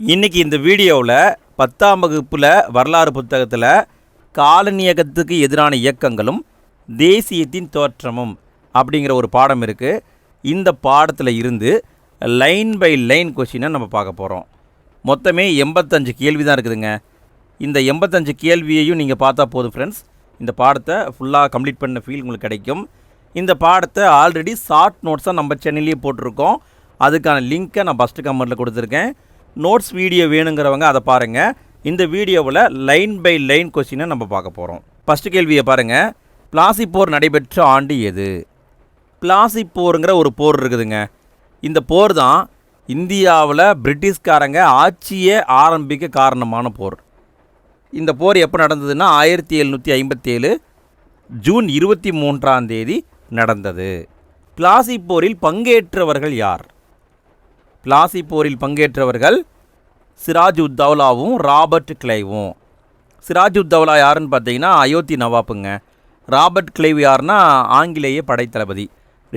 இன்னைக்கு இந்த வீடியோவில் பத்தாம் வகுப்பில் வரலாறு புத்தகத்தில் காலனியகத்துக்கு எதிரான இயக்கங்களும் தேசியத்தின் தோற்றமும் அப்படிங்கிற ஒரு பாடம் இருக்குது இந்த பாடத்தில் இருந்து லைன் பை லைன் கொஷினை நம்ம பார்க்க போகிறோம் மொத்தமே எண்பத்தஞ்சு கேள்வி தான் இருக்குதுங்க. இந்த எண்பத்தஞ்சு கேள்வியையும் நீங்கள் பார்த்தா போதும் ஃப்ரெண்ட்ஸ் இந்த பாடத்தை ஃபுல்லாக கம்ப்ளீட் பண்ண ஃபீல் உங்களுக்கு கிடைக்கும். இந்த பாடத்தை ஆல்ரெடி ஷார்ட் நோட்ஸாக நம்ம சென்னையிலேயே போட்டிருக்கோம். அதுக்கான லிங்க்கை நான் ஃபஸ்ட்டு கமெண்ட்டில் கொடுத்துருக்கேன். நோட்ஸ் வீடியோ வேணுங்கிறவங்க அதை பாருங்கள் இந்த வீடியோவில் லைன் பை லைன் கொஸ்டினை நம்ம பார்க்க போகிறோம் ஃபஸ்ட்டு கேள்வியை பாருங்கள் பிளாசி போர் நடைபெற்ற ஆண்டு எது? பிளாசி போருங்கிற ஒரு போர் இருக்குதுங்க. இந்த போர் தான் இந்தியாவில் பிரிட்டிஷ்காரங்க ஆட்சியே ஆரம்பிக்க காரணமான போர். இந்த போர் எப்போ நடந்ததுன்னா ஆயிரத்தி எழுநூற்றி ஐம்பத்தேழு ஜூன் இருபத்தி மூன்றாம் தேதி நடந்தது. பிளாசி போரில் பங்கேற்றவர்கள் யார்? பிளாசி போரில் பங்கேற்றவர்கள் சிராஜ் உத்தௌலாவும் ராபர்ட் கிளைவும். சிராஜ் உத்தவ்லா யாருன்னு பார்த்தீங்கன்னா அயோத்தி நவாப்புங்க. ராபர்ட் கிளைவ் யாருன்னா ஆங்கிலேய படைத்தளபதி.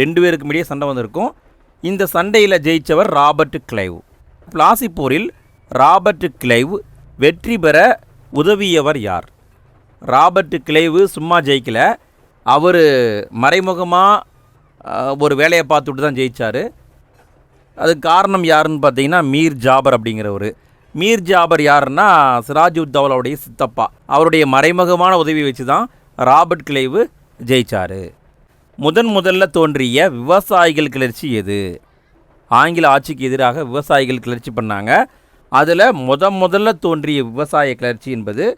ரெண்டு பேருக்கு இடையே சண்டை வந்திருக்கும். இந்த சண்டையில் ஜெயித்தவர் ராபர்ட் கிளைவ். பிளாசி போரில் ராபர்ட் கிளைவ் வெற்றி பெற உதவியவர் யார்? ராபர்ட் கிளைவு சும்மா ஜெயிக்கல. அவர் மறைமுகமாக ஒரு வேலையை பார்த்துட்டு தான் ஜெயிச்சார். அதுக்கு காரணம் யாருன்னு பார்த்தீங்கன்னா மீர் ஜாபர் அப்படிங்கிறவர். மீர் ஜாபர் யாருன்னா சிராஜ் உத்தௌலாவுடைய சித்தப்பா. அவருடைய மறைமுகமான உதவி வச்சு தான் ராபர்ட் கிளைவு ஜெயிச்சார். முதன் முதல்ல தோன்றிய விவசாயிகள் கிளர்ச்சி எது? ஆங்கில ஆட்சிக்கு எதிராக விவசாயிகள் கிளர்ச்சி பண்ணாங்க. அதில் முத முதல்ல தோன்றிய விவசாய கிளர்ச்சி என்பது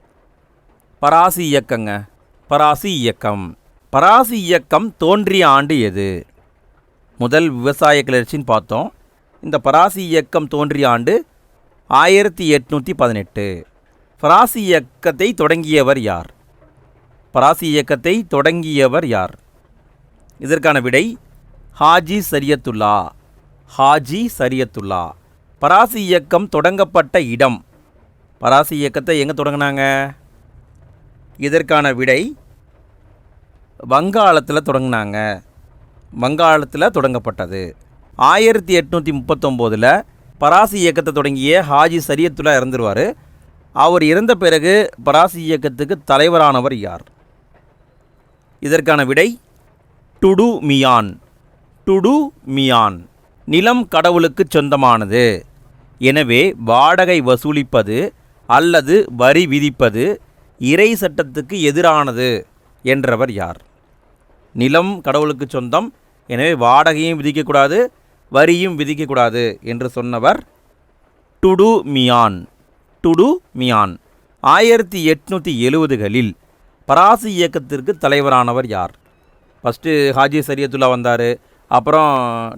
பராசி இயக்கங்க. பராசி இயக்கம். பராசி இயக்கம் தோன்றிய ஆண்டு எது? முதல் விவசாய கிளர்ச்சின்னு பார்த்தோம். இந்த பராசி இயக்கம் தோன்றிய ஆண்டு ஆயிரத்தி எட்நூற்றி பதினெட்டு. பராசி இயக்கத்தை தொடங்கியவர் யார்? பராசி இயக்கத்தை தொடங்கியவர் யார்? இதற்கான விடை ஹாஜி சரியத்துல்லா. ஹாஜி சரியத்துல்லா. பராசி இயக்கம் தொடங்கப்பட்ட இடம். பராசி இயக்கத்தை எங்கே தொடங்கினாங்க? இதற்கான விடை வங்காளத்தில் தொடங்கினாங்க. வங்காளத்தில் தொடங்கப்பட்டது. ஆயிரத்தி எட்நூற்றி முப்பத்தொம்போதில் பராசி இயக்கத்தை தொடங்கிய ஹாஜி சரியத்துல்லா இறந்துருவார். அவர் இறந்த பிறகு பராசி இயக்கத்துக்கு தலைவரானவர் யார்? இதற்கான விடை டுடு மியான். டுடு மியான். நிலம் கடவுளுக்கு சொந்தமானது. எனவே வாடகை வசூலிப்பது அல்லது வரி விதிப்பது இறை சட்டத்துக்கு எதிரானது என்றவர் யார்? நிலம் கடவுளுக்கு சொந்தம் எனவே வாடகையும் விதிக்கக்கூடாது வரியும் விதிக்கக்கூடாது என்று சொன்னவர் டுடு மியான் டுடு மியான். ஆயிரத்தி எட்நூற்றி எழுவதுகளில் பராசி இயக்கத்திற்கு தலைவரானவர் யார்? ஃபஸ்ட்டு ஹாஜி சரியத்துல்லா வந்தார் அப்புறம்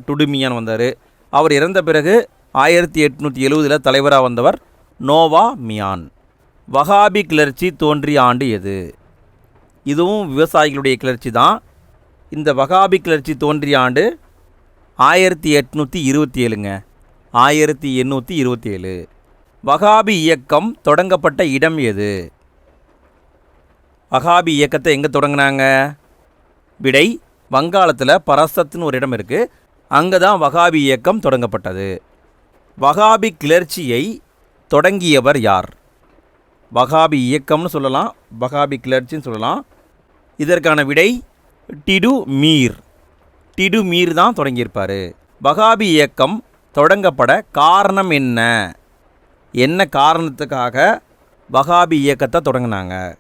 டுடுமியான் வந்தார். அவர் இறந்த பிறகு ஆயிரத்தி எட்நூற்றி எழுவதில் தலைவராக வந்தவர் நோவா மியான். வகாபி கிளர்ச்சி தோன்றிய ஆண்டு எது? இதுவும் விவசாயிகளுடைய கிளர்ச்சி தான். இந்த வகாபி கிளர்ச்சி தோன்றிய ஆண்டு ஆயிரத்தி எட்நூற்றி இருபத்தி ஏழுங்க ஆயிரத்தி எண்ணூற்றி இருபத்தி ஏழு வகாபி இயக்கம் தொடங்கப்பட்ட இடம் எது? வகாபி இயக்கத்தை எங்கே தொடங்கினாங்க? விடை வங்காளத்தில் பரசத்துன்னு ஒரு இடம் இருக்குது அங்கே தான் வகாபி இயக்கம் தொடங்கப்பட்டது. வகாபி கிளர்ச்சியை தொடங்கியவர் யார்? வகாபி இயக்கம்னு சொல்லலாம் வகாபி கிளர்ச்சின்னு சொல்லலாம். இதற்கான விடை டிடு மீர். டிடு மீர் தான் தொடங்கியிருப்பார். வகாபி இயக்கம் தொடங்கப்பட காரணம் என்ன? என்ன காரணத்துக்காக வகாபி இயக்கத்தை தொடங்கினாங்க?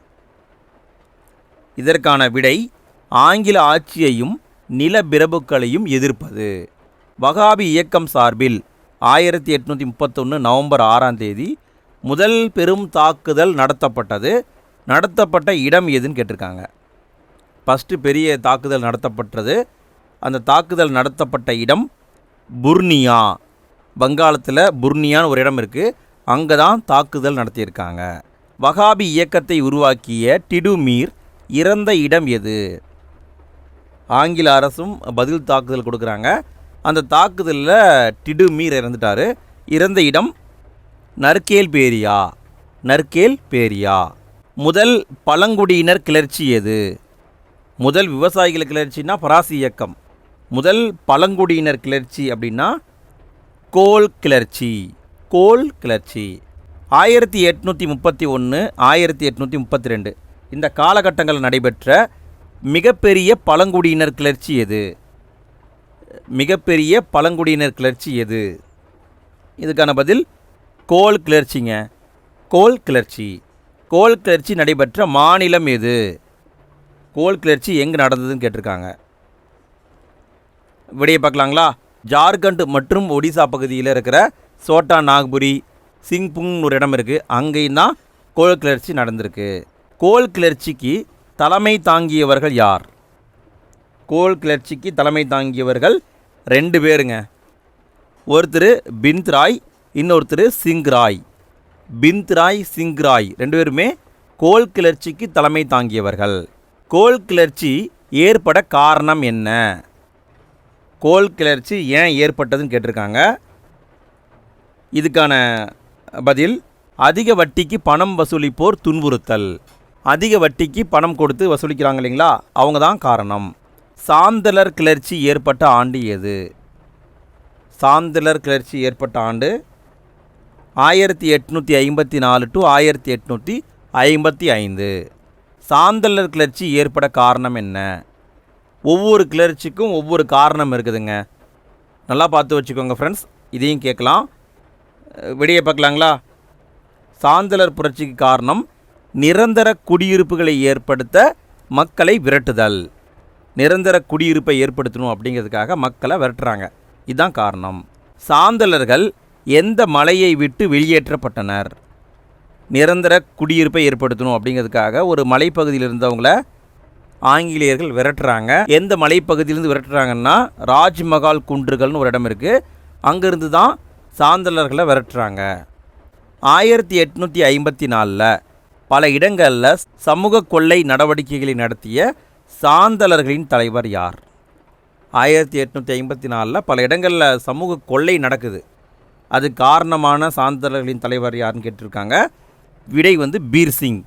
இதற்கான விடை ஆங்கில ஆட்சியையும் நிலப்பிரபுக்களையும் எதிர்ப்பது. வகாபி இயக்கம் சார்பில் ஆயிரத்தி எட்நூற்றி முப்பத்தொன்று நவம்பர் ஆறாம் தேதி முதல் பெரும் தாக்குதல் நடத்தப்பட்டது. நடத்தப்பட்ட இடம் எதுன்னு கேட்டிருக்காங்க. ஃபஸ்ட்டு பெரிய தாக்குதல் நடத்தப்பட்டது அந்த தாக்குதல் நடத்தப்பட்ட இடம் புர்னியா. வங்காளத்தில் புர்னியான்னு ஒரு இடம் இருக்குது அங்கே தான் தாக்குதல் நடத்தியிருக்காங்க. வகாபி இயக்கத்தை உருவாக்கிய டிடுமீர் இறந்த இடம் எது? ஆங்கில அரசும் பதில் தாக்குதல் கொடுக்குறாங்க. அந்த தாக்குதலில் டிடுமீர் இறந்துட்டார். இறந்த இடம் நற்கேல் பேரியா? நற்கேல் பேரியா? முதல் பழங்குடியினர் கிளர்ச்சி எது? முதல் விவசாயிகள் கிளர்ச்சின்னா பராசி இயக்கம். முதல் பழங்குடியினர் கிளர்ச்சி அப்படின்னா கோல் கிளர்ச்சி கோல் கிளர்ச்சி. ஆயிரத்தி எட்நூற்றி முப்பத்தி ஒன்று ஆயிரத்தி எட்நூற்றி முப்பத்தி ரெண்டு இந்த காலகட்டங்களில் நடைபெற்ற மிகப்பெரிய பழங்குடியினர் கிளர்ச்சி எது? மிகப்பெரிய பழங்குடியினர் கிளர்ச்சி எது? இதுக்கான பதில் கோல் கிளர்ச்சிங்க. கோல் கிளர்ச்சி. கோல் கிளர்ச்சி நடைபெற்ற மாநிலம் எது? கோல் கிளர்ச்சி எங்கே நடந்ததுன்னு கேட்டிருக்காங்க. விடையை பார்க்கலாங்களா? ஜார்க்கண்ட் மற்றும் ஒடிசா பகுதியில் இருக்கிற சோட்டா நாக்புரி சிங்புங்னு ஒரு இடம் இருக்குது அங்கேயும் தான் கோல் கிளர்ச்சி நடந்திருக்கு. கோல் கிளர்ச்சிக்கு தலைமை தாங்கியவர்கள் யார்? கோல் கிளர்ச்சிக்கு தலைமை தாங்கியவர்கள் ரெண்டு பேருங்க. ஒருத்தர் பின்த்ராய் இன்னொருத்தர் சிங்ராய் பிந்த்ராய் சிங்ராய் ரெண்டு பேருமே கோல் கிளர்ச்சிக்கு தலைமை தாங்கியவர்கள். கோல் கிளர்ச்சி ஏற்பட காரணம் என்ன? கோல் கிளர்ச்சி ஏன் ஏற்பட்டதுன்னு கேட்டிருக்காங்க. இதுக்கான பதில் அதிக வட்டிக்கு பணம் வசூலிப்போர் துன்புறுத்தல். அதிக வட்டிக்கு பணம் கொடுத்து வசூலிக்கிறாங்க இல்லைங்களா? அவங்க தான் காரணம். சாந்தலர் கிளர்ச்சி ஏற்பட்ட ஆண்டு எது? சாந்தலர் கிளர்ச்சி ஏற்பட்ட ஆண்டு ஆயிரத்தி எட்நூற்றி ஐம்பத்தி நாலு டு ஆயிரத்தி எட்நூற்றி ஐம்பத்தி ஐந்து. சாந்தலர் கிளர்ச்சி ஏற்பட காரணம் என்ன? ஒவ்வொரு கிளர்ச்சிக்கும் ஒவ்வொரு காரணம் இருக்குதுங்க. நல்லா பார்த்து வச்சுக்கோங்க ஃப்ரெண்ட்ஸ் இதையும் கேட்கலாம். வெளியே பார்க்கலாங்களா? சாந்தலர் புரட்சிக்கு காரணம் நிரந்தர குடியிருப்புகளை ஏற்படுத்த மக்களை விரட்டுதல். நிரந்தர குடியிருப்பை ஏற்படுத்தணும் அப்படிங்கிறதுக்காக மக்களை விரட்டுறாங்க. இதுதான் காரணம். சாந்தலர்கள் எந்த மலையை விட்டு வெளியேற்றப்பட்டனர்? நிரந்தர குடியிருப்பை ஏற்படுத்தணும் அப்படிங்கிறதுக்காக ஒரு மலைப்பகுதியில் இருந்தவங்கள ஆங்கிலேயர்கள் விரட்டுறாங்க. எந்த மலைப்பகுதியிலேருந்து விரட்டுறாங்கன்னா ராஜ்மஹால் குன்றுகள்னு ஒரு இடம் இருக்குது அங்கேருந்து தான் சாந்தலர்களை விரட்டுறாங்க. ஆயிரத்தி எட்நூற்றி ஐம்பத்தி நாலில் பல இடங்களில் சமூக கொள்ளை நடவடிக்கைகளை நடத்திய சாந்தலர்களின் தலைவர் யார்? ஆயிரத்தி எட்நூற்றி ஐம்பத்தி நாலில் பல இடங்களில் சமூக கொள்ளை நடக்குது. அது காரணமான சாந்தலர்களின் தலைவர் யாருன்னு கேட்டிருக்காங்க. விடை வந்து பீர்சிங்.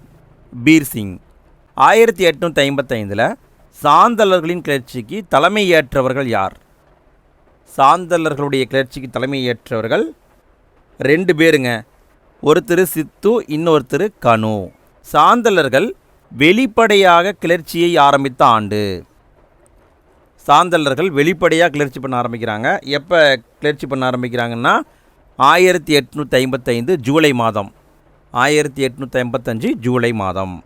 பீர்சிங். ஆயிரத்தி எட்நூற்றி ஐம்பத்தைந்தில் சாந்தலர்களின் கிளர்ச்சிக்கு தலைமை ஏற்றவர்கள் யார்? சாந்தலர்களுடைய கிளர்ச்சிக்கு தலைமை ஏற்றவர்கள் ரெண்டு பேருங்க. ஒருத்தர் சித்து இன்னொருத்தர் கனு. சாந்தலர்கள் வெளிப்படையாக கிளர்ச்சியை ஆரம்பித்த ஆண்டு. சாந்தலர்கள் வெளிப்படையாக கிளர்ச்சி பண்ண ஆரம்பிக்கிறாங்க. எப்போ கிளர்ச்சி பண்ண ஆரம்பிக்கிறாங்கன்னா ஆயிரத்தி எட்நூற்றி ஐம்பத்தைந்து ஜூலை மாதம். ஆயிரத்தி எட்நூற்றி ஐம்பத்தஞ்சு ஜூலை மாதம்.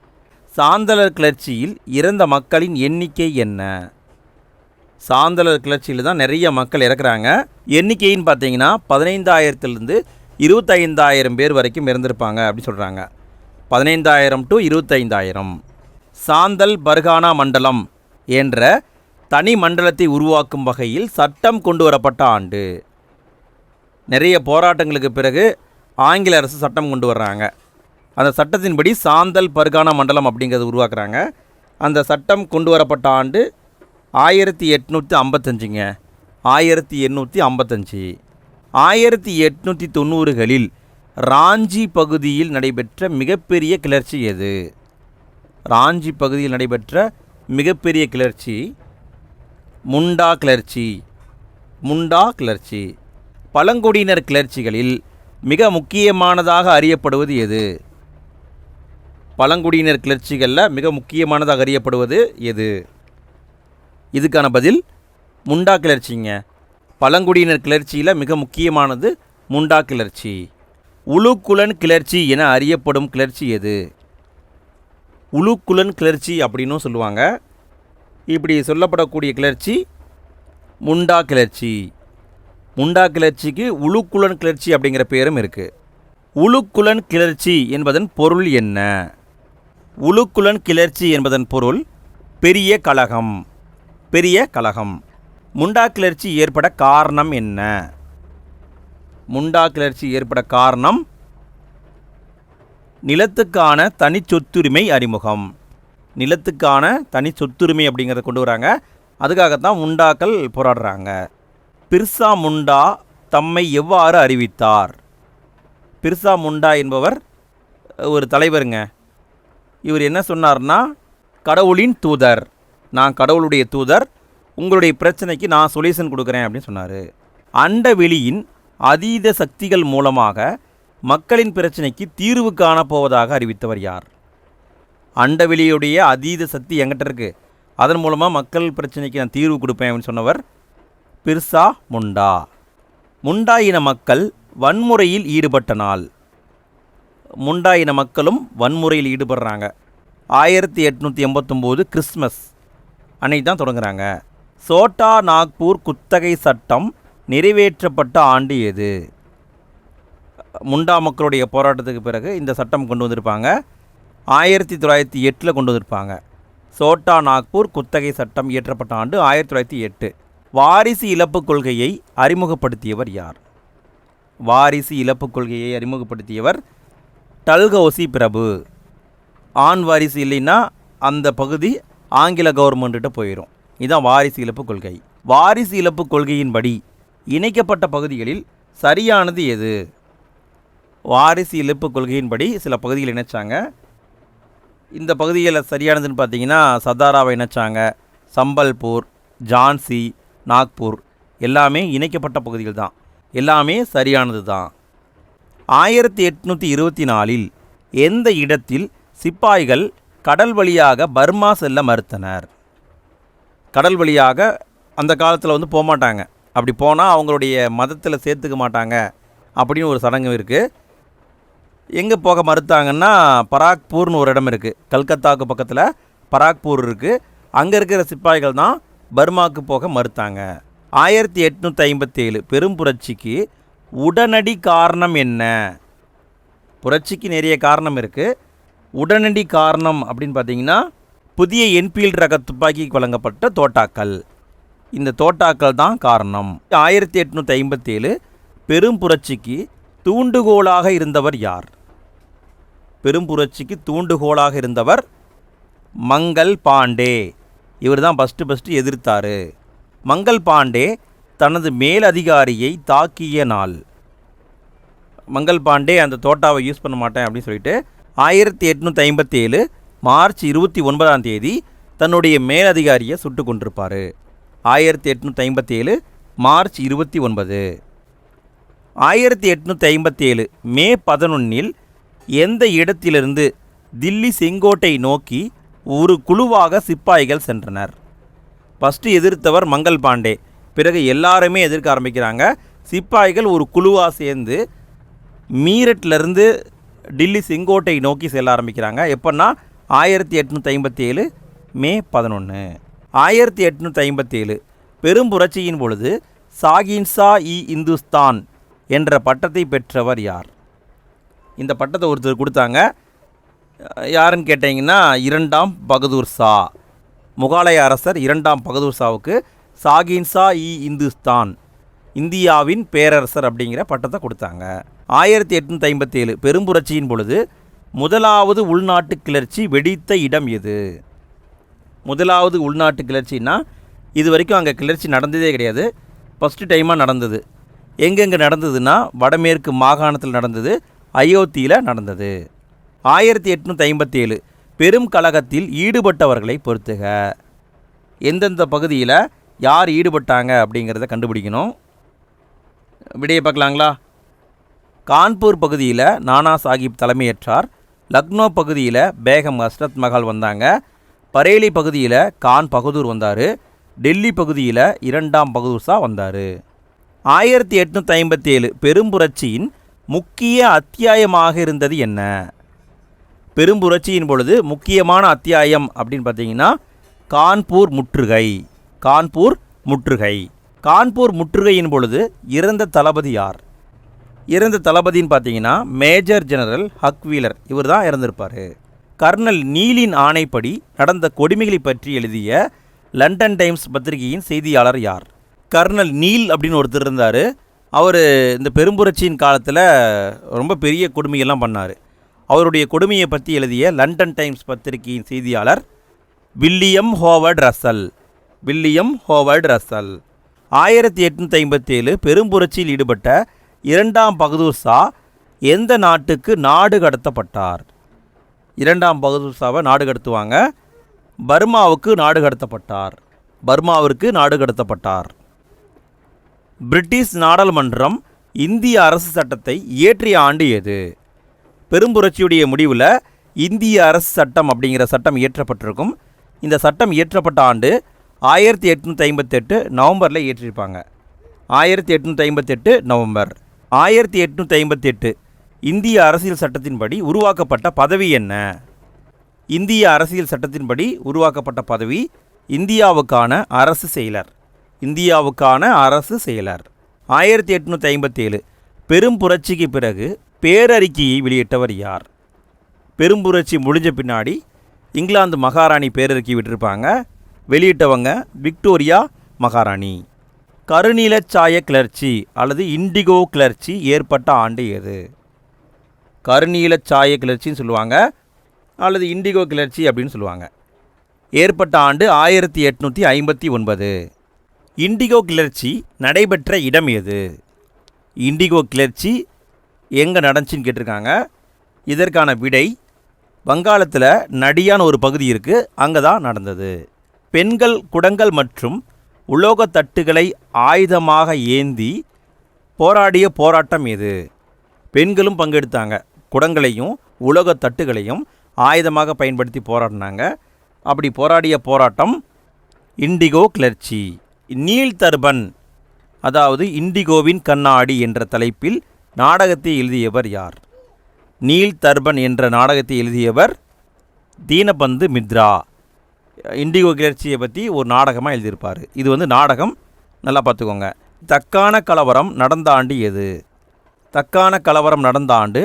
சாந்தலர் கிளர்ச்சியில் இறந்த மக்களின் எண்ணிக்கை என்ன? சாந்தலர் கிளர்ச்சியில் தான் நிறைய மக்கள் இறக்குறாங்க. எண்ணிக்கைன்னு பார்த்தீங்கன்னா பதினைந்தாயிரத்துலேருந்து இருபத்தைந்தாயிரம் பேர் வரைக்கும் இறந்திருப்பாங்க அப்படி சொல்கிறாங்க பதினைந்தாயிரம் டு இருபத்தைந்தாயிரம். சாந்தல் பர்கானா மண்டலம் என்ற தனி மண்டலத்தை உருவாக்கும் வகையில் சட்டம் கொண்டு வரப்பட்ட ஆண்டு. நிறைய போராட்டங்களுக்கு பிறகு ஆங்கில அரசு சட்டம் கொண்டு வர்றாங்க. அந்த சட்டத்தின்படி சாந்தல் பர்கானா மண்டலம் அப்படிங்கிறது உருவாக்குறாங்க. அந்த சட்டம் கொண்டு வரப்பட்ட ஆண்டு ஆயிரத்தி எட்நூற்றி ஐம்பத்தஞ்சுங்க. ஆயிரத்தி எண்ணூற்றி ஐம்பத்தஞ்சு. ஆயிரத்தி எட்நூற்றி தொண்ணூறுகளில் ராஞ்சி பகுதியில் நடைபெற்ற மிகப்பெரிய கிளர்ச்சி எது? ராஞ்சி பகுதியில் நடைபெற்ற மிகப்பெரிய கிளர்ச்சி முண்டா கிளர்ச்சி முண்டா கிளர்ச்சி. பழங்குடியினர் கிளர்ச்சிகளில் மிக முக்கியமானதாக அறியப்படுவது எது? பழங்குடியினர் கிளர்ச்சிகளில் மிக முக்கியமானதாக அறியப்படுவது எது? இதுக்கான பதில் முண்டா கிளர்ச்சிங்க. பழங்குடியினர் கிளர்ச்சியில் மிக முக்கியமானது முண்டா கிளர்ச்சி. உளுக்குலன் கிளர்ச்சி என அறியப்படும் கிளர்ச்சி எது? உலுக்குலன் கிளர்ச்சி அப்படின்னும் சொல்லுவாங்க. இப்படி சொல்லப்படக்கூடிய கிளர்ச்சி முண்டா கிளர்ச்சி. முண்டா கிளர்ச்சிக்கு உலுக்குலன் கிளர்ச்சி அப்படிங்கிற பேரும் இருக்குது உலுக்குலன் கிளர்ச்சி என்பதன் பொருள் என்ன? உலுக்குலன் கிளர்ச்சி என்பதன் பொருள் பெரிய கழகம் பெரிய கழகம் முண்டா கிளர்ச்சி ஏற்பட காரணம் என்ன? முண்டா கிளர்ச்சி ஏற்பட காரணம்? நிலத்துக்கான தனி சொத்துரிமை அறிமுகம். நிலத்துக்கான தனி சொத்துரிமை அப்படிங்கிறத கொண்டு வராங்க. அதுக்காகத்தான் முண்டாக்கள் போராடுறாங்க. பிர்சா முண்டா தம்மை எவ்வாறு அறிவித்தார்? பிர்சா முண்டா என்பவர் ஒரு தலைவருங்க. இவர் என்ன சொன்னார்னா கடவுளின் தூதர். நான் கடவுளுடைய தூதர். உங்களுடைய பிரச்சனைக்கு நான் சொல்யூஷன் கொடுக்குறேன் அப்படின்னு சொன்னார். அண்டவெளியின் அதீத சக்திகள் மூலமாக மக்களின் பிரச்சனைக்கு தீர்வு காணப்போவதாக அறிவித்தவர் யார்? அண்டவெளியுடைய அதீத சக்தி எங்கிட்ட இருக்கு. அதன் மூலமாக மக்கள் பிரச்சனைக்கு நான் தீர்வு கொடுப்பேன் அப்படின்னு சொன்னவர் பிர்சா முண்டா. முண்டா இன மக்கள் வன்முறையில் ஈடுபட்ட நாள். முண்டா இன மக்களும் வன்முறையில் ஈடுபடுறாங்க. ஆயிரத்தி எட்நூற்றி எண்பத்தொம்போது கிறிஸ்மஸ் அன்னைக்கு தான் தொடங்குறாங்க. சோட்டா நாக்பூர் குத்தகை சட்டம் நிறைவேற்றப்பட்ட ஆண்டு எது? முண்டா மக்களுடைய போராட்டத்துக்கு பிறகு இந்த சட்டம் கொண்டு வந்திருப்பாங்க. ஆயிரத்தி தொள்ளாயிரத்தி எட்டில் கொண்டு வந்திருப்பாங்க. சோட்டா நாக்பூர் குத்தகை சட்டம் இயற்றப்பட்ட ஆண்டு ஆயிரத்தி தொள்ளாயிரத்தி எட்டு. வாரிசு இழப்பு கொள்கையை அறிமுகப்படுத்தியவர் யார்? வாரிசு இழப்பு கொள்கையை அறிமுகப்படுத்தியவர் டல்கௌசி பிரபு. ஆண் வாரிசு இல்லைன்னா அந்த பகுதி ஆங்கில கவர்மெண்ட்டிட்ட போயிடும் இதுதான் வாரிசு இழப்பு கொள்கை. வாரிசு இழப்பு கொள்கையின்படி இணைக்கப்பட்ட பகுதிகளில் சரியானது எது? வாரிசு இழப்பு கொள்கையின்படி சில பகுதிகள் இணைச்சாங்க. இந்த பகுதிகளில் சரியானதுன்னு பார்த்தீங்கன்னா சதாராவை இணைச்சாங்க. சம்பல்பூர் ஜான்சி நாக்பூர் எல்லாமே இணைக்கப்பட்ட பகுதிகள் தான். எல்லாமே சரியானது தான். ஆயிரத்தி எட்நூற்றி இருபத்தி நாலில் எந்த இடத்தில் சிப்பாய்கள் கடல் வழியாக பர்மா செல்ல மறுத்தனர்? கடல் வழியாக அந்த காலத்தில் வந்து போக மாட்டாங்க. அப்படி போனால் அவங்களுடைய மதத்தில் சேர்த்துக்க மாட்டாங்க அப்படின்னு ஒரு சடங்கு இருக்குது எங்கே போக மறுத்தாங்கன்னா பராக்பூர்னு ஒரு இடம் இருக்குது கல்கத்தாவுக்கு பக்கத்தில் பராக்பூர் இருக்குது அங்கே இருக்கிற சிப்பாய்கள் தான் பர்மாவுக்கு போக மறுத்தாங்க. ஆயிரத்தி எட்நூற்றி ஐம்பத்தேழு பெரும் புரட்சிக்கு உடனடி காரணம் என்ன? புரட்சிக்கு நிறைய காரணம் இருக்குது உடனடி காரணம் அப்படின்னு பார்த்தீங்கன்னா புதிய என்ஃபீல்டு ரக துப்பாக்கிக்கு வழங்கப்பட்ட தோட்டாக்கள். இந்த தோட்டாக்கள் தான் காரணம். ஆயிரத்தி எட்நூற்றி ஐம்பத்தேழு பெரும் புரட்சிக்கு தூண்டுகோலாக இருந்தவர் யார்? பெரும் புரட்சிக்கு தூண்டுகோலாக இருந்தவர் மங்கள் பாண்டே. இவர் தான் ஃபஸ்ட்டு ஃபஸ்ட்டு எதிர்த்தார். மங்கள் பாண்டே தனது மேலதிகாரியை தாக்கிய நாள். மங்கள் பாண்டே அந்த தோட்டாவை யூஸ் பண்ண மாட்டேன் அப்படின்னு சொல்லிட்டு ஆயிரத்தி எட்நூற்றி ஐம்பத்தேழு மார்ச் இருபத்தி ஒன்பதாம் தேதி தன்னுடைய மேலதிகாரியை சுட்டு கொண்டிருப்பார் ஆயிரத்தி எட்நூற்றி ஐம்பத்தேழு மார்ச் இருபத்தி ஒன்பது. ஆயிரத்தி எட்நூற்றி ஐம்பத்தேழு மே பதினொன்னில் எந்த இடத்திலிருந்து தில்லி செங்கோட்டை நோக்கி ஒரு குழுவாக சிப்பாய்கள் சென்றனர். ஃபஸ்ட்டு எதிர்த்தவர் மங்கள் பாண்டே. பிறகு எல்லாருமே எதிர்க்க ஆரம்பிக்கிறாங்க. சிப்பாய்கள் ஒரு குழுவாக சேர்ந்து மீரட்லேருந்து டில்லி செங்கோட்டை நோக்கி செல்ல ஆரம்பிக்கிறாங்க. எப்போன்னா ஆயிரத்தி எட்நூற்றி ஐம்பத்தி ஏழு மே பதினொன்று ஆயிரத்தி எட்நூற்றி ஐம்பத்தேழு பெரும் புரட்சியின் பொழுது சாகின்சா இ இந்துஸ்தான் என்ற பட்டத்தை பெற்றவர் யார்? இந்த பட்டத்தை ஒருத்தர் கொடுத்தாங்க. யாருன்னு கேட்டிங்கன்னா இரண்டாம் பகதூர் ஷா முகாலய அரசர் இரண்டாம் பகதூர் ஷாவுக்கு சாகின்சா இ இந்துஸ்தான். இந்தியாவின் பேரரசர் அப்படிங்கிற பட்டத்தை கொடுத்தாங்க. ஆயிரத்தி எட்நூற்றி ஐம்பத்தேழு பெரும்புரட்சியின் பொழுது முதலாவது உள்நாட்டு கிளர்ச்சி வெடித்த இடம் எது? முதலாவது உள்நாட்டு கிளர்ச்சின்னா இது வரைக்கும் அங்கே கிளர்ச்சி நடந்ததே கிடையாது. ஃபஸ்ட்டு டைமாக நடந்தது. எங்கெங்கே நடந்ததுன்னா வடமேற்கு மாகாணத்தில் நடந்தது அயோத்தியில் நடந்தது. ஆயிரத்தி எட்நூற்றி ஐம்பத்தேழு பெரும் கழகத்தில் ஈடுபட்டவர்களை பொறுத்துக. எந்தெந்த பகுதியில் யார் ஈடுபட்டாங்க அப்படிங்கிறத கண்டுபிடிக்கணும். விடையை பார்க்கலாங்களா? கான்பூர் பகுதியில் நானா சாஹிப் தலைமையேற்றார். லக்னோ பகுதியில் பேகம் ஹஸ்ரத் மஹால் வந்தாங்க. பரேலி பகுதியில் கான் பகதூர் வந்தார். டெல்லி பகுதியில் இரண்டாம் பகதூர்ஷா வந்தார். ஆயிரத்தி எட்நூற்றி ஐம்பத்தி ஏழு பெரும்புரட்சியின் முக்கிய அத்தியாயமாக இருந்தது என்ன? பெரும்புரட்சியின் பொழுது முக்கியமான அத்தியாயம் அப்படின்னு பார்த்தீங்கன்னா கான்பூர் முற்றுகை. கான்பூர் முற்றுகை. கான்பூர் முற்றுகையின் பொழுது இறந்த தளபதி யார்? இறந்த தளபதின்னு பார்த்தீங்கன்னா மேஜர் ஜெனரல் ஹக்வீலர். இவர் தான் இறந்திருப்பார். கர்னல் நீலின் ஆணைப்படி நடந்த கொடுமைகளை பற்றி எழுதிய லண்டன் டைம்ஸ் பத்திரிகையின் செய்தியாளர் யார்? கர்னல் நீல் அப்படின்னு ஒருத்தர் இருந்தார். அவர் இந்த பெரும்புரட்சியின் காலத்தில் ரொம்ப பெரிய கொடுமையெல்லாம் பண்ணார். அவருடைய கொடுமையை பற்றி எழுதிய லண்டன் டைம்ஸ் பத்திரிகையின் செய்தியாளர் William Howard Russell William Howard Russell ஆயிரத்தி எட்நூற்றி ஐம்பத்தேழு பெரும்புரட்சியில் ஈடுபட்ட இரண்டாம் பகதூர் ஷா எந்த நாட்டுக்கு நாடு கடத்தப்பட்டார்? இரண்டாம் பகதூர் ஷாவை நாடு கடத்துவாங்க. பர்மாவுக்கு நாடு கடத்தப்பட்டார். பர்மாவிற்கு நாடு கடத்தப்பட்டார். பிரிட்டிஷ் நாடாளுமன்றம் இந்திய அரசு சட்டத்தை இயற்றிய ஆண்டு எது? பெரும்புரட்சியுடைய முடிவில் இந்திய அரசு சட்டம் அப்படிங்கிற சட்டம் இயற்றப்பட்டிருக்கும். இந்த சட்டம் இயற்றப்பட்ட ஆண்டு ஆயிரத்தி எட்நூற்றி ஐம்பத்தெட்டு நவம்பரில் இயற்றியிருப்பாங்க ஆயிரத்தி எட்நூற்றி ஐம்பத்தெட்டு நவம்பர். ஆயிரத்தி எட்நூற்றி ஐம்பத்தெட்டு இந்திய அரசியல் சட்டத்தின்படி உருவாக்கப்பட்ட பதவி என்ன? இந்திய அரசியல் சட்டத்தின்படி உருவாக்கப்பட்ட பதவி இந்தியாவுக்கான அரசு செயலர். இந்தியாவுக்கான அரசு செயலர். ஆயிரத்தி எட்நூற்றி ஐம்பத்தேழு பெரும் புரட்சிக்கு பிறகு பேரறிக்கையை வெளியிட்டவர் யார்? பெரும்புரட்சி முடிஞ்ச பின்னாடி இங்கிலாந்து மகாராணி பேரறிக்கை விட்டிருப்பாங்க. வெளியிட்டவங்க விக்டோரியா மகாராணி. கருநீல சாய கிளர்ச்சி அல்லது இண்டிகோ கிளர்ச்சி ஏற்பட்ட ஆண்டு எது? கருநீலச் சாய கிளர்ச்சின்னு சொல்லுவாங்க அல்லது இண்டிகோ கிளர்ச்சி அப்படின்னு சொல்லுவாங்க. ஏற்பட்ட ஆண்டு ஆயிரத்தி எட்நூற்றி ஐம்பத்தி ஒன்பது. இண்டிகோ கிளர்ச்சி நடைபெற்ற இடம் எது? இண்டிகோ கிளர்ச்சி எங்கே நடந்துச்சுன்னு கேட்டிருக்காங்க. இதற்கான விடை வங்காளத்தில் நடியான ஒரு பகுதி இருக்குது அங்கே தான் நடந்தது. பெண்கள் குடங்கள் மற்றும் உலோகத் தட்டுகளை ஆயுதமாக ஏந்தி போராடிய போராட்டம் எது பெண்களும் பங்கெடுத்தாங்க. குடங்களையும் உலோகத் தட்டுகளையும் ஆயுதமாக பயன்படுத்தி போராடினாங்க. அப்படி போராடிய போராட்டம் இண்டிகோ கிளர்ச்சி. நீல் தர்பன் அதாவது இண்டிகோவின் கண்ணாடி என்ற தலைப்பில் நாடகத்தை எழுதியவர் யார்? நீல் தர்பன் என்ற நாடகத்தை எழுதியவர் தீனபந்து மித்ரா. இண்டிகோ கிளர்ச்சியை பற்றி ஒரு நாடகமாக எழுதியிருப்பார். இது வந்து நாடகம். நல்லா பார்த்துக்கோங்க. தக்கான கலவரம் நடந்த ஆண்டு எது? தக்கான கலவரம் நடந்த ஆண்டு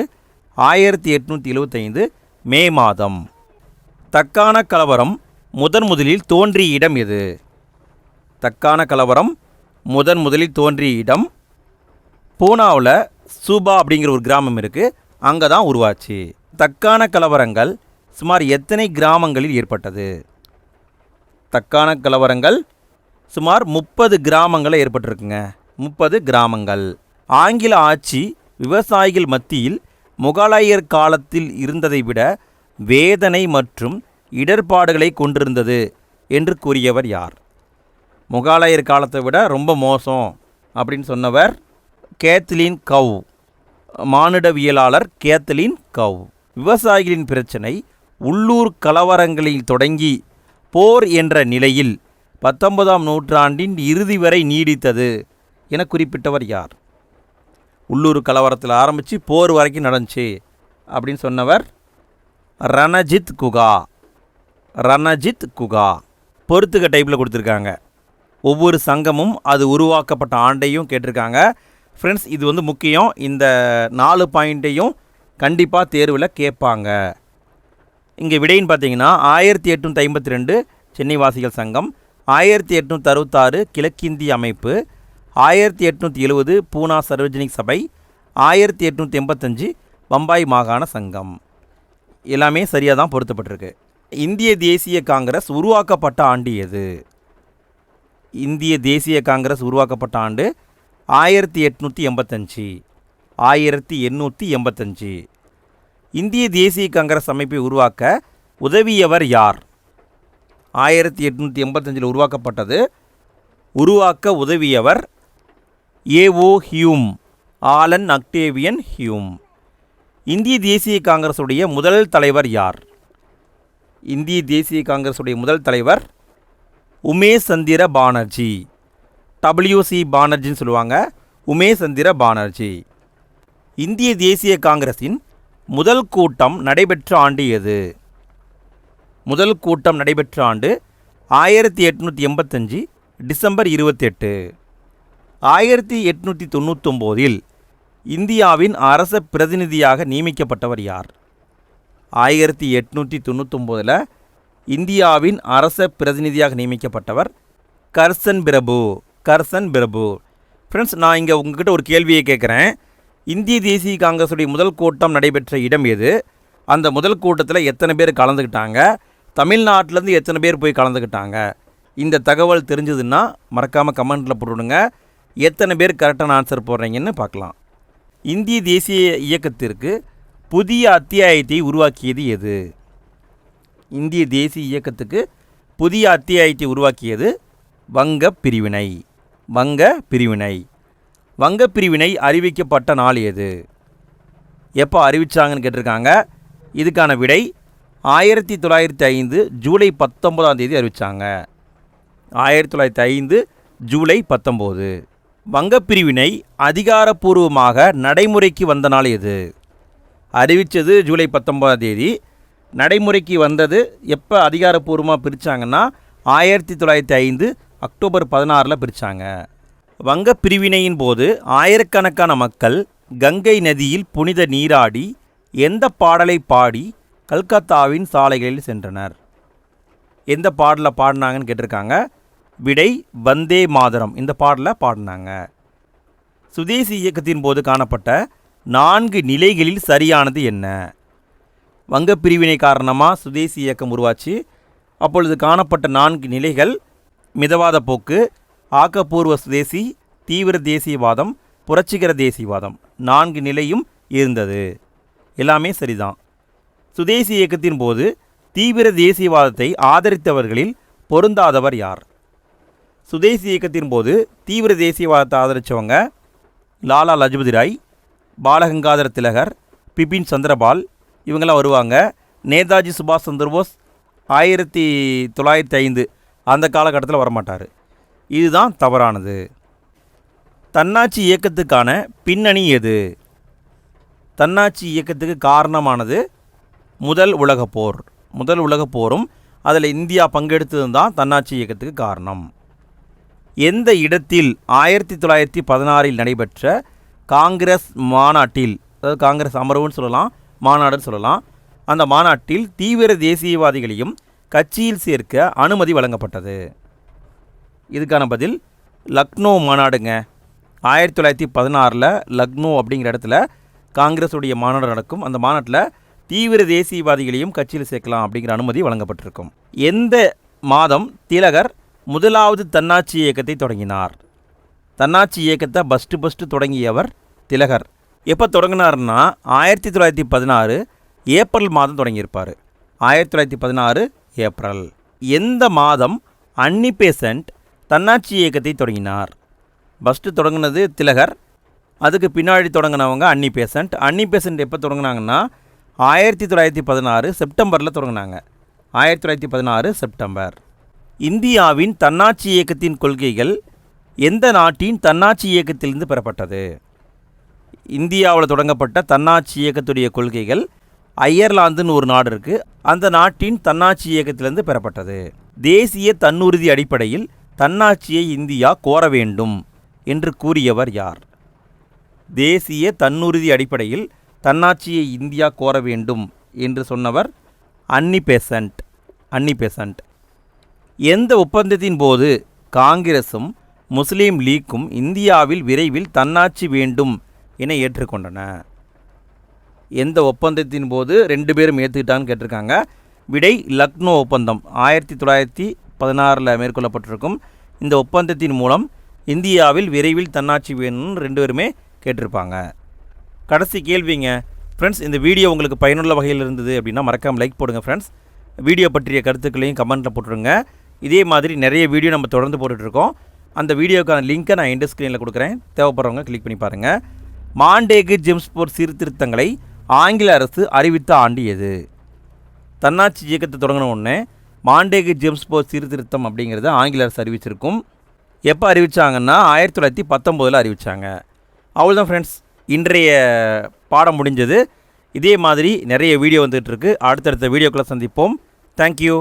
ஆயிரத்தி எட்நூற்றி எழுபத்தைந்து மே மாதம். தக்கான கலவரம் முதன் முதலில் தோன்றிய இடம் எது? தக்கான கலவரம் முதன் முதலில் தோன்றிய இடம் பூனாவில் சூபா அப்படிங்கிற ஒரு கிராமம் இருக்குது அங்கே தான் உருவாச்சு. தக்கான கலவரங்கள் சுமார் எத்தனை கிராமங்களில் ஏற்பட்டது? தக்கான கலவரங்கள் சுமார் முப்பது கிராமங்களில் ஏற்பட்டிருக்குங்க. முப்பது கிராமங்கள். ஆங்கில ஆட்சி விவசாயிகள் மத்தியில் முகலாயர் காலத்தில் இருந்ததை விட வேதனை மற்றும் இடர்பாடுகளை கொண்டிருந்தது என்று கூறியவர் யார்? முகலாயர் காலத்தை விட ரொம்ப மோசம் அப்படின்னு சொன்னவர் கேத்லின் கவ் மானிடவியலாளர் கேத்லின் கவ் விவசாயிகளின் பிரச்சனை உள்ளூர் கலவரங்களில் தொடங்கி போர் என்ற நிலையில் பத்தொன்பதாம் நூற்றாண்டின் இறுதி வரை நீடித்தது என குறிப்பிட்டவர் யார்? உள்ளூர் கலவரத்தில் ஆரம்பித்து போர் வரைக்கும் நடந்துச்சு அப்படின்னு சொன்னவர் ரணஜித் குகா. ரணஜித் குகா. பொறுத்துக்க டைப்பில் கொடுத்துருக்காங்க. ஒவ்வொரு சங்கமும் அது உருவாக்கப்பட்ட ஆண்டையும் கேட்டிருக்காங்க. ஃப்ரெண்ட்ஸ் இது வந்து முக்கியம். இந்த நாலு பாயிண்ட்டையும் கண்டிப்பாக தேர்வில் கேட்பாங்க. இங்கே விடைன்னு பார்த்தீங்கன்னா ஆயிரத்தி எட்நூற்றி ஐம்பத்தி ரெண்டு சென்னை வாசிகள் சங்கம் ஆயிரத்தி எட்நூற்றி அறுபத்தாறு கிழக்கிந்திய அமைப்பு ஆயிரத்தி எட்நூற்றி எழுபது பூனா சர்வஜனிக் சபை ஆயிரத்தி எட்நூற்றி எண்பத்தஞ்சு பம்பாய் மாகாண சங்கம். எல்லாமே சரியாக தான் பொருத்தப்பட்டிருக்கு. இந்திய தேசிய காங்கிரஸ் உருவாக்கப்பட்ட ஆண்டு எது? இந்திய தேசிய காங்கிரஸ் உருவாக்கப்பட்ட ஆண்டு ஆயிரத்தி எட்நூற்றி எண்பத்தஞ்சு ஆயிரத்தி எண்ணூற்றி எண்பத்தஞ்சு. இந்திய தேசிய காங்கிரஸ் அமைப்பை உருவாக்க உதவியவர் யார்? ஆயிரத்தி எட்நூற்றி எண்பத்தஞ்சில் உருவாக்கப்பட்டது. உருவாக்க உதவியவர் A O Hume Allan Octavian Hume. இந்திய தேசிய காங்கிரஸுடைய முதல் தலைவர் யார்? இந்திய தேசிய காங்கிரஸுடைய முதல் தலைவர் உமேஷ் சந்திர பானர்ஜி டபிள்யூசி பானர்ஜின்னு சொல்லுவாங்க. உமேஷ் சந்திர பானர்ஜி. இந்திய தேசிய காங்கிரஸின் முதல் கூட்டம் நடைபெற்ற ஆண்டு எது? முதல் கூட்டம் நடைபெற்ற ஆண்டு ஆயிரத்தி எட்நூற்றி எண்பத்தஞ்சு டிசம்பர் இருபத்தெட்டு. ஆயிரத்தி எட்நூற்றி தொண்ணூத்தொம்போதில் இந்தியாவின் அரச பிரதிநிதியாக நியமிக்கப்பட்டவர் யார்? ஆயிரத்தி எட்நூற்றி தொண்ணூத்தொம்போதில் இந்தியாவின் அரச பிரதிநிதியாக நியமிக்கப்பட்டவர் கர்சன் பிரபு. கர்சன் பிரபு. ஃப்ரெண்ட்ஸ் நான் இங்கே உங்ககிட்ட ஒரு கேள்வியை கேட்குறேன் இந்திய தேசிய காங்கிரஸுடைய முதல் கூட்டம் நடைபெற்ற இடம் எது? அந்த முதல் கூட்டத்தில் எத்தனை பேர் கலந்துக்கிட்டாங்க தமிழ்நாட்டிலேருந்து எத்தனை பேர் போய் கலந்துக்கிட்டாங்க இந்த தகவல் தெரிஞ்சதுன்னா மறக்காமல் கமெண்ட்டில் போட்டுவிடுங்க எத்தனை பேர் கரெக்டான ஆன்சர் போடுறீங்கன்னு பார்க்கலாம். இந்திய தேசிய இயக்கத்திற்கு புதிய அத்தியாயத்தை உருவாக்கியது எது? இந்திய தேசிய இயக்கத்துக்கு புதிய அத்தியாயத்தை உருவாக்கியது வங்க பிரிவினை. வங்க பிரிவினை. வங்கப் பிரிவினை அறிவிக்கப்பட்ட நாள் எது எப்போ அறிவித்தாங்கன்னு கேட்டிருக்காங்க. இதுக்கான விடை ஆயிரத்தி தொள்ளாயிரத்தி ஐந்து ஜூலை பத்தொம்போதாம் தேதி அறிவித்தாங்க ஆயிரத்தி தொள்ளாயிரத்தி ஐந்து ஜூலை பத்தொம்போது வங்கப் பிரிவினை அதிகாரப்பூர்வமாக நடைமுறைக்கு வந்த நாள் எது? அறிவித்தது ஜூலை பத்தொம்பதாம் தேதி. நடைமுறைக்கு வந்தது எப்போ அதிகாரப்பூர்வமாக பிரித்தாங்கன்னா ஆயிரத்தி தொள்ளாயிரத்தி ஐந்து அக்டோபர் பதினாறில் பிரித்தாங்க வங்க பிரிவினையின் போது ஆயிரக்கணக்கான மக்கள் கங்கை நதியில் புனித நீராடி எந்த பாடலை பாடி கல்கத்தாவின் சாலைகளில் சென்றனர். எந்த பாடலை பாடினாங்கன்னு கேட்டிருக்காங்க? விடை வந்தே மாதரம். இந்த பாடலை பாடினாங்க. சுதேசி இயக்கத்தின் போது காணப்பட்ட நான்கு நிலைகளில் சரியானது என்ன? வங்கப் பிரிவினை காரணமாக சுதேசி இயக்கம் உருவாச்சு? அப்பொழுது காணப்பட்ட நான்கு நிலைகள் மிதவாத போக்கு ஆக்கப்பூர்வ சுதேசி தீவிர தேசியவாதம் புரட்சிகர தேசியவாதம் நான்கு நிலையும் இருந்தது. எல்லாமே சரிதான். சுதேசி இயக்கத்தின் போது தீவிர தேசியவாதத்தை ஆதரித்தவர்களில் பொருந்தாதவர் யார்? சுதேசி இயக்கத்தின் போது தீவிர தேசியவாதத்தை ஆதரித்தவங்க லாலா லஜபதி ராய் பாலகங்காதர திலகர் பிபின் சந்திரபால் இவங்கெல்லாம் வருவாங்க. நேதாஜி சுபாஷ் சந்திரபோஸ் ஆயிரத்தி தொள்ளாயிரத்தி ஐந்து அந்த காலகட்டத்தில் வரமாட்டார். இதுதான் தவறானது. தன்னாட்சி இயக்கத்துக்கான பின்னணி எது? தன்னாட்சி இயக்கத்துக்கு காரணமானது முதல் உலகப் போர். முதல் உலகப் போரும் அதில் இந்தியா பங்கெடுத்ததும் தான் தன்னாட்சி இயக்கத்துக்கு காரணம். எந்த இடத்தில் ஆயிரத்தி தொள்ளாயிரத்தி பதினாறில் நடைபெற்ற காங்கிரஸ் மாநாட்டில் அதாவது காங்கிரஸ் அமர்வுன்னு சொல்லலாம் மாநாடுன்னு சொல்லலாம் அந்த மாநாட்டில் தீவிர தேசியவாதிகளையும் கட்சியில் சேர்க்க அனுமதி வழங்கப்பட்டது. இதுக்கான பதில் லக்னோ மாநாடுங்க. ஆயிரத்தி தொள்ளாயிரத்தி பதினாறில் லக்னோ அப்படிங்கிற இடத்துல காங்கிரஸுடைய மாநாடு நடக்கும். அந்த மாநாட்டில் தீவிர தேசியவாதிகளையும் கட்சியில் சேர்க்கலாம் அப்படிங்கிற அனுமதி வழங்கப்பட்டிருக்கும். எந்த மாதம் திலகர் முதலாவது தன்னாட்சி இயக்கத்தை தொடங்கினார்? தன்னாட்சி இயக்கத்தை ஃபஸ்ட்டு ஃபஸ்ட்டு தொடங்கியவர் திலகர். எப்போ தொடங்கினார்னா ஆயிரத்தி தொள்ளாயிரத்தி பதினாறு ஏப்ரல் மாதம் தொடங்கியிருப்பார். ஆயிரத்தி தொள்ளாயிரத்தி பதினாறு ஏப்ரல். எந்த மாதம் அன்னி பேசண்ட் தன்னாட்சி இயக்கத்தை தொடங்கினார். ஃபஸ்ட்டு தொடங்கினது திலகர் அதுக்கு பின்னாடி தொடங்கினவங்க அன்னி பேசண்ட் அன்னி பேசண்ட் எப்போ தொடங்கினாங்கன்னா ஆயிரத்தி தொள்ளாயிரத்தி பதினாறு செப்டம்பரில் தொடங்கினாங்க. ஆயிரத்தி தொள்ளாயிரத்தி பதினாறு செப்டம்பர். இந்தியாவின் தன்னாட்சி இயக்கத்தின் கொள்கைகள் எந்த நாட்டின் தன்னாட்சி இயக்கத்திலிருந்து பெறப்பட்டது? இந்தியாவில் தொடங்கப்பட்ட தன்னாட்சி இயக்கத்துடைய கொள்கைகள் அயர்லாந்துன்னு ஒரு நாடு இருக்குது அந்த நாட்டின் தன்னாட்சி இயக்கத்திலிருந்து பெறப்பட்டது. தேசிய தன்னுறுதி அடிப்படையில் தன்னாட்சியை இந்தியா கோர வேண்டும் என்று கூறியவர் யார்? தேசிய தன்னுறுதி அடிப்படையில் தன்னாட்சியை இந்தியா கோர வேண்டும் என்று சொன்னவர் அன்னி பெசன்ட். அன்னி பெசன்ட். எந்த ஒப்பந்தத்தின் போது காங்கிரசும் முஸ்லீம் லீக்கும் இந்தியாவில் விரைவில் தன்னாட்சி வேண்டும் என ஏற்றுக்கொண்டன? எந்த ஒப்பந்தத்தின் போது ரெண்டு பேரும் ஏற்றுக்கிட்டான்னு கேட்டிருக்காங்க. விடை லக்னோ ஒப்பந்தம் ஆயிரத்தி தொள்ளாயிரத்தி பதினாறில் மேற்கொள்ளப்பட்டிருக்கும் இந்த ஒப்பந்தத்தின் மூலம் இந்தியாவில் விரைவில் தன்னாட்சி வேணும்னு ரெண்டு பேருமே கேட்டிருப்பாங்க. கடைசி கேள்விங்க ஃப்ரெண்ட்ஸ் இந்த வீடியோ உங்களுக்கு பயனுள்ள வகையில் இருந்தது அப்படின்னா மறக்காமல் லைக் போடுங்க ஃப்ரெண்ட்ஸ் வீடியோ பற்றிய கருத்துக்களையும் கமெண்ட்டில் போட்டுருங்க. இதே மாதிரி நிறைய வீடியோ நம்ம தொடர்ந்து போட்டுட்ருக்கோம். அந்த வீடியோக்கான லிங்க்கை நான் எண்டு ஸ்க்ரீனில் கொடுக்குறேன். தேவைப்படுறவங்க கிளிக் பண்ணி பாருங்கள் மாண்டேகு ஜெம்ஸ்போர்ட் சீர்திருத்தங்களை ஆங்கில அரசு அறிவித்த ஆண்டு எது? தன்னாட்சி இயக்கத்தை தொடங்கின உடனே மாண்டேகு ஜெம்ஸ்போர்ட் சீர்திருத்தம் அப்படிங்கிறத ஆங்கில அரசு அறிவிச்சிருக்கும். எப்போ அறிவித்தாங்கன்னா ஆயிரத்தி தொள்ளாயிரத்தி பத்தொம்போதில் அறிவித்தாங்க அவ்வளோதான் ஃப்ரெண்ட்ஸ் இன்றைய பாடம் முடிஞ்சது. இதே மாதிரி நிறைய வீடியோ வந்துகிட்ருக்கு அடுத்தடுத்த வீடியோக்களை சந்திப்போம். தேங்க்யூ